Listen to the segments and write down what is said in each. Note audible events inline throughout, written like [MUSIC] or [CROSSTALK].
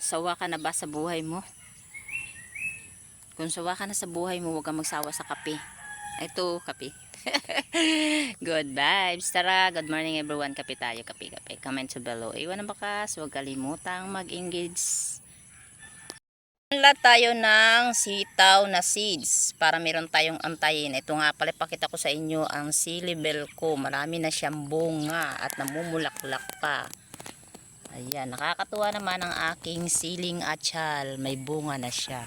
Sawa ka na ba sa buhay mo? Kung sawa ka na sa buhay mo, huwag kang magsawa sa kape. Ito, kape. [LAUGHS] good vibes. Tara, good morning everyone. Kape tayo, kape, kape. Comment sa below. Iwan ang bakas. Huwag kalimutang mag-engage. Wala tayo ng sitaw na seeds para meron tayong antayin. Ito nga pala pakita ko sa inyo ang silibel ko. Marami na siyang bunga at namumulaklak pa. Ayan, nakakatuwa naman ang aking siling atsal. May bunga na siya.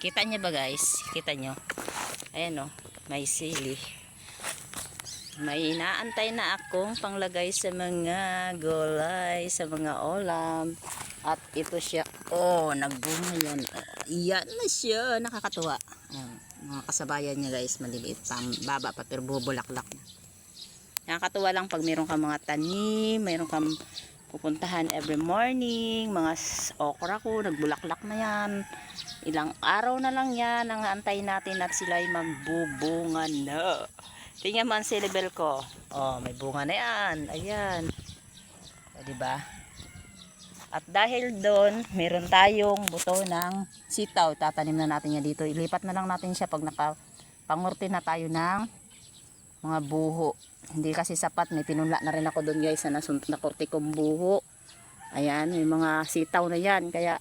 Kita niyo ba guys? Kita niyo? Ayan o, may sili. May inaantay na akong panglagay sa mga gulay, sa mga olam. At ito siya. Oh, nagbunga yan. Oh, yan na siya. Nakakatuwa. Oh, mga kasabayan niya guys, maliliit pa. Baba pa pero bubulaklak na. Nakakatuwa lang pag meron kang mga tanim, meron kang pupuntahan every morning, mga okra ko, nagbulaklak na yan. Ilang araw na lang yan, ang antay natin at sila'y magbubunga na. Tingnan mo ang silibel ko. Oh, may bunga na yan. Ayan. O, diba? At dahil doon, meron tayong buto ng sitaw. Tatanim na natin yan dito. Ilipat na lang natin siya pag nakapangurti na tayo ng mga buho. Hindi kasi sapat. May pinunla na rin ako doon guys na nasunod na kurti kong buho. Ayan, may mga sitaw na yan. Kaya,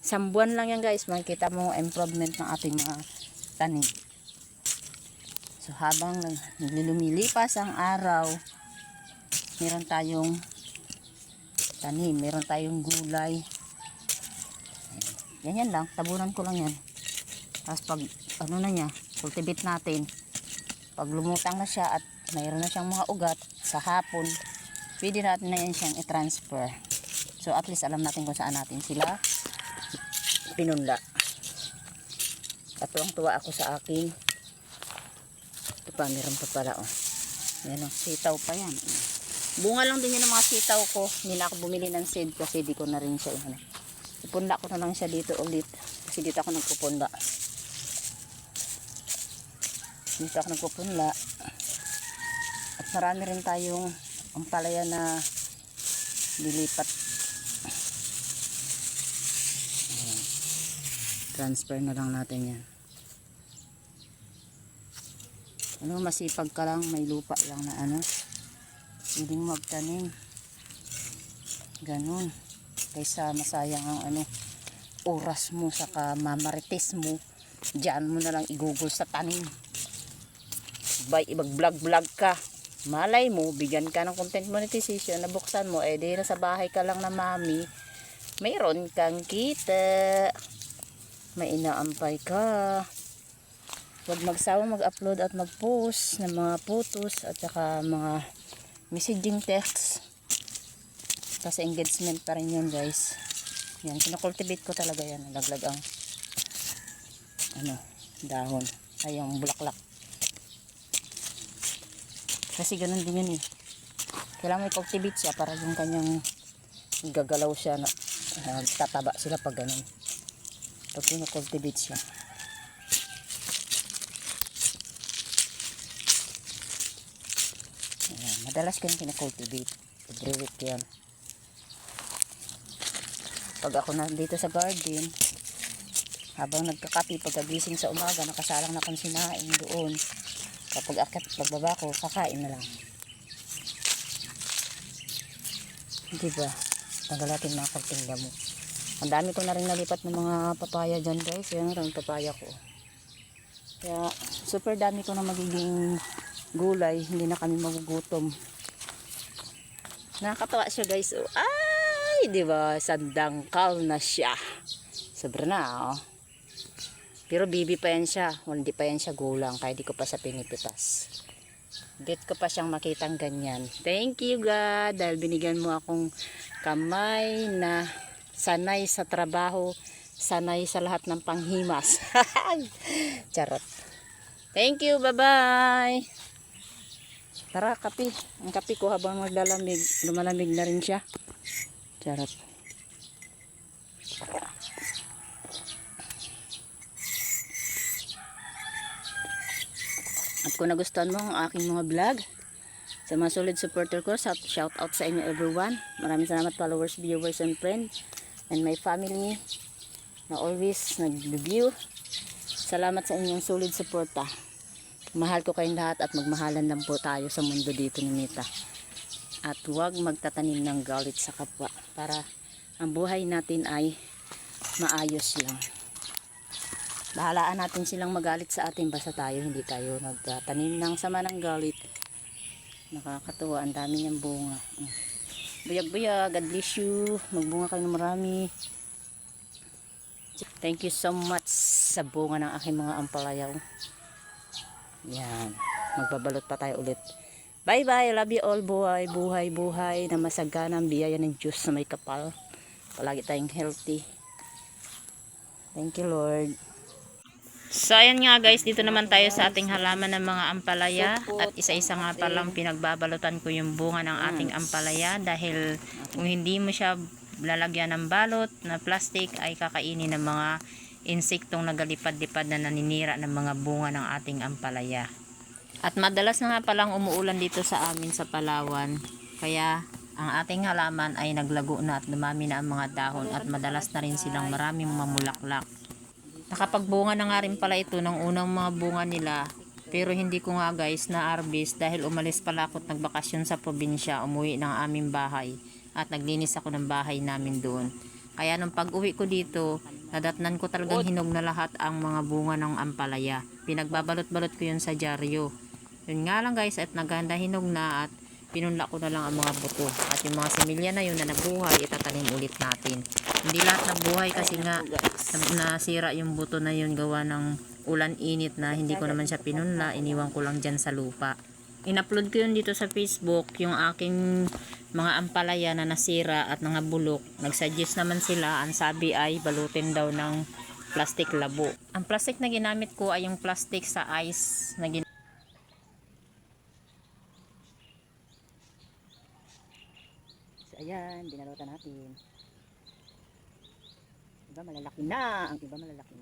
isang buwan lang yan guys. Makikita mo improvement ng ating mga tanim. So, habang lumilipas ang araw, meron tayong tanim. Meron tayong gulay. Ayan, yan lang. Tabunan ko lang yan. Tapos pag, ano na niya, cultivate natin. Pag lumutang na siya at mayroon na siyang mga ugat sa hapon, pwede natin na yan siyang i-transfer. So at least alam natin kung saan natin sila pinunla. At tuwang tuwa ako sa aking ito pa, meron pa pala oh. Yan oh, sitaw pa yan. Bunga lang din yan ng mga sitaw ko. Hindi na ako bumili ng seed kasi di ko na rin siya. Ano. Ipunla ko na lang siya dito ulit. Kasi dito ako nagpupunla. Dito ako nagpupunla. At marami rin tayong ampalaya na nilipat. Transfer na lang natin yan. Ano, masipag ka lang, may lupa lang na ano. Pwedeng magtanim. Ganon. Kaysa masayang ang ano, oras mo, saka mamarites mo. Diyan mo na lang igugol sa tanim. Bay, ibag-vlog-vlog ka. Malay mo, bigyan ka ng content monetization, nabuksan mo, eh di sa bahay ka lang na mami, mayroon kang kita. May inaampay ka. Huwag magsawang mag-upload at mag-post ng mga photos at saka mga messaging text. Kasi engagement pa rin yun guys. Yan, kinakultivate ko talaga yan. Laglag ang ano, dahon. Ay, yung bulaklak. Kasi ganun din yun eh. Kailangan may cultivate siya para yung kanyang gagalaw siya na uh, tataba sila pag ganun. Pag kinakultivate siya. Ayan, madalas ko yung kinakultivate. Every week yan. Pag ako nandito sa garden, habang nagkakapi pagkagising sa umaga, nakasalang na kong sinaing doon. Kapag akit, pagbaba ko, kakain na lang. Diba? Tanggal natin mga korting damo. Ang dami ko na rin nalipat ng mga papaya dyan guys. Yan ang papaya ko. Kaya super dami ko na magiging gulay. Hindi na kami magugutom. Nakakatawa siya guys. Oh. Ay, di ba? Sandangkal na siya. Sobra na, oh. Pero bibi pa yan siya. Hindi pa yan siya gulang. Kaya di ko pa sa pinipitas. Get ko pa siyang makitang ganyan. Thank you God. Dahil binigyan mo akong kamay na sanay sa trabaho. Sanay sa lahat ng panghimas. [LAUGHS] Charot. Thank you. Bye-bye. Tara, kape. Ang kape ko habang maglalamig, lumalamig na rin siya. Charot. Kung nagustuhan mo ang aking mga vlog, sa mga solid supporter ko, shout out sa inyo everyone. Maraming salamat followers, viewers, and friends. and my family na always nag-review. Salamat sa inyong solid suporta. Mahal ko kayong lahat at magmahalan lang po tayo sa mundo dito ni Mita. At huwag magtatanim ng galit sa kapwa para ang buhay natin ay maayos lang. Bahalaan natin silang magalit sa atin basta tayo hindi tayo nagtatanim ng sama ng galit. Nakakatuwa, ang dami niyang bunga. Buyag-buyag, God bless you. Magbunga kayo ng marami. Thank you so much sa bunga ng aking mga ampalayaw. Yan. Magbabalot pa tayo ulit. Bye bye. Love you all. Buhay, buhay, buhay. Na masagana ang biyaya ng Diyos na may kapal. Palagi tayong healthy. Thank you Lord. So ayan nga guys, dito naman tayo sa ating halaman ng mga ampalaya at isa-isa nga palang pinagbabalutan ko yung bunga ng ating ampalaya dahil kung hindi mo siya lalagyan ng balot na plastic ay kakainin ng mga insektong nagalipad-lipad na naninira ng mga bunga ng ating ampalaya. At madalas na nga palang umuulan dito sa amin sa Palawan kaya ang ating halaman ay naglago na at dumami na ang mga dahon at madalas na rin silang maraming mamulaklak. Nakapagbunga na nga rin pala ito ng unang mga bunga nila. Pero hindi ko nga guys na harvest dahil umalis pala ako at nagbakasyon sa probinsya, umuwi ng aming bahay at naglinis ako ng bahay namin doon. Kaya nung pag uwi ko dito, nadatnan ko talagang hinog na lahat ang mga bunga ng ampalaya. Pinagbabalot-balot ko yun sa dyaryo. Yun nga lang guys at naganda hinog na at pinunla ko na lang ang mga buto. At yung mga similya na yun na nabuhay, itatanim ulit natin. Hindi lahat nabuhay kasi nga na- nasira yung buto na yun gawa ng ulan init na hindi ko naman siya pinunla, iniwan ko lang dyan sa lupa. In-upload ko yun dito sa Facebook, yung aking mga ampalaya na nasira at mga bulok. Nag-suggest naman sila, ang sabi ay balutin daw ng plastic labo. Ang plastic na ginamit ko ay yung plastic sa ice na So, ayan, binalutan natin. Iba malalaki na, ang iba malalaki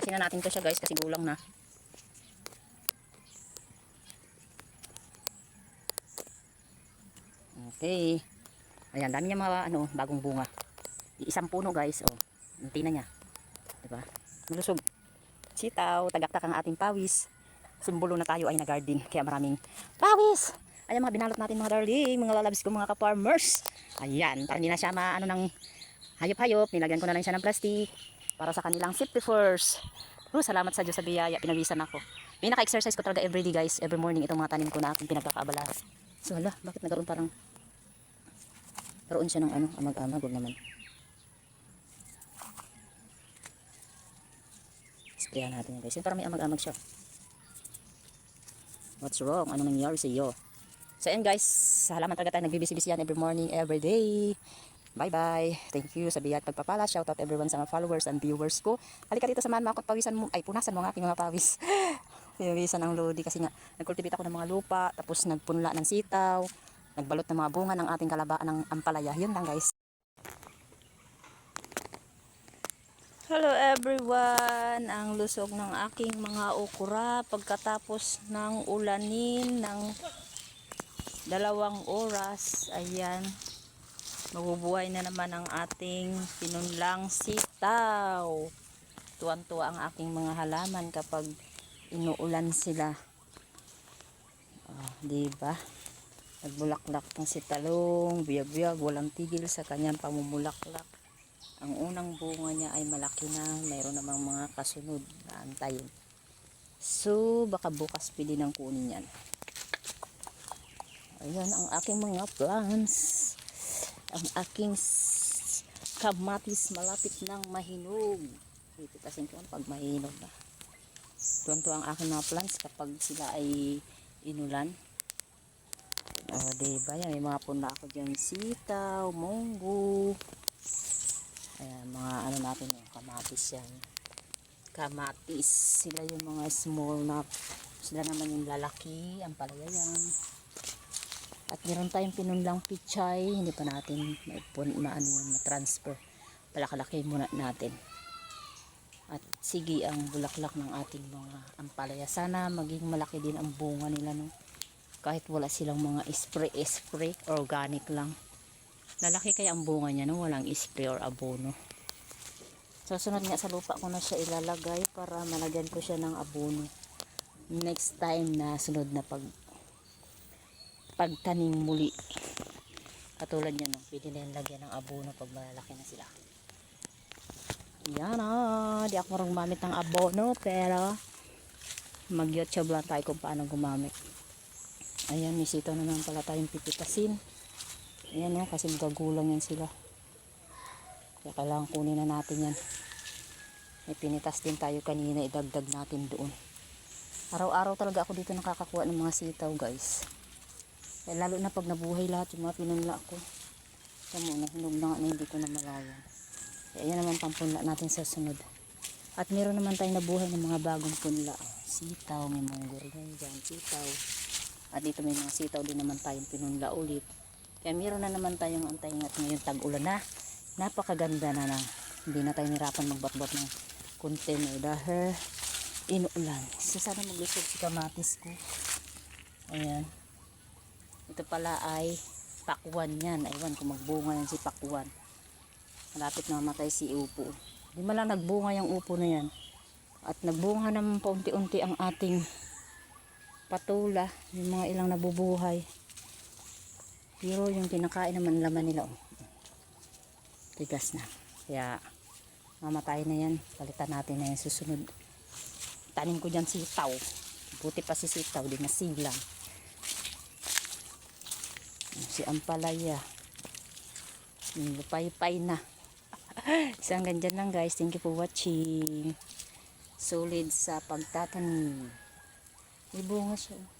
na. Itasin na natin to siya guys kasi gulang na. Okay. Ayan, dami niya mga ano, bagong bunga. Isang puno guys, oh. Ang tina niya. 'Di ba? Malusog. Sitaw, tagaktak ang ating pawis. Simbolo na tayo ay na garden, kaya maraming pawis. Ayan mga binalot natin mga darling, mga lalabs ko mga ka-farmers. Ayan, para na siya maano ng hayop-hayop, nilagyan ko na lang siya ng plastic para sa kanilang safety first. Oh, salamat sa Diyos sa biyaya, pinawisan ako. Pinaka-exercise ko talaga everyday guys, every morning itong mga tanim ko na aking pinagkakaabalahan. So hala, bakit nagkaroon parang karoon siya ng ano, amag-amag, huwag naman. Sprayan natin yan guys. Yun parang may amag-amag siya. What's wrong? Ano nangyari sa iyo? So yan guys, halaman talaga tayo nagbibisi-bisi yan every morning, every day. Bye bye. Thank you sa biyat pagpapala. Shout out everyone sa mga followers and viewers ko. Halika dito samahan mo ako pawisan mo. Ay, punasan mo ang aking mga pawis. [LAUGHS] Pinawisan ng lodi kasi nga nagkultivate ako ng mga lupa, tapos nagpunla ng sitaw, nagbalot ng mga bunga ng ating kalabaan ng ampalaya. Yun lang guys. Hello everyone! Ang lusog ng aking mga okura pagkatapos ng ulanin ng dalawang oras. Ayan. Mabubuhay na naman ang ating pinunlang sitaw. Tuwan-tuwa ang aking mga halaman kapag inuulan sila. Oh, di ba? Nagbulaklak ng sitalong, biyag-biyag, walang tigil sa kanyang pamumulaklak. Ang unang bunga niya ay malaki na, mayroon namang mga kasunod na antayin. So, baka bukas pili ng kunin yan. Ayan ang aking mga plants. Ang aking kamatis malapit ng mahinog. Pipitasin ko yan pag mahinog na. Tuwan ang aking mga plants kapag sila ay inulan. O, diba? Yan, may mga puna ako dyan. Sitaw, munggo. Ayan, mga ano natin yung kamatis yan. Kamatis. Sila yung mga small na sila naman yung lalaki. Ang palaya yan. At meron tayong pinunlang pichay. Hindi pa natin maipon, maano yun, ma-transfer. Palakalaki muna natin. At sige ang bulaklak ng ating mga ampalaya. Sana maging malaki din ang bunga nila. No? Kahit wala silang mga spray-spray. Organic lang. Lalaki kaya ang bunga niya. No? Walang spray or abono. So sunod nga sa lupa ko na siya ilalagay para malagyan ko siya ng abono. Next time na sunod na pag pagtanim muli. Katulad niya, no? pwede na yung lagyan ng abono pag malalaki na sila. Yan ah, di ako marunong gumamit ng abono, pero mag-youtube lang tayo kung paano gumamit. Ayan, may sitaw na naman pala tayong pipitasin. Ayan no, kasi magagulang yan sila. Kaya kailangan kunin na natin yan. May pinitas din tayo kanina, idagdag natin doon. Araw-araw talaga ako dito nakakakuha ng mga sitaw guys. Eh, lalo na pag nabuhay lahat yung mga pinunla ko. Tamo, nahinog na nga na hindi ko na malayan. Kaya yan naman pampunla natin sa sunod. At meron naman tayong nabuhay ng mga bagong punla. Sitaw, may munggur yan dyan, sitaw. At dito may mga sitaw din naman tayong pinunla ulit. Kaya meron na naman tayong antayin at ngayon tag-ulan na. Napakaganda na na. Hindi na tayo nirapan magbatbat ng container dahil inuulan. So sana maglusog si kamatis ko. Ayan. Ito pala ay pakwan yan. Aywan kung magbunga yan si pakwan. Malapit na mamatay si upo. Di man lang nagbunga yung upo na yan. At nagbunga naman paunti-unti ang ating patula. Yung mga ilang nabubuhay. Pero yung kinakain naman laman nila. Oh. Tigas na. Kaya mamatay na yan. Palitan natin na yan susunod. Tanim ko dyan sitaw. Buti pa si sitaw. Di nasilang si Ampalaya. Lupay-pay na. [LAUGHS] So hanggang dyan lang guys. Thank you for watching. Solid sa pagtatanim may bunga siya.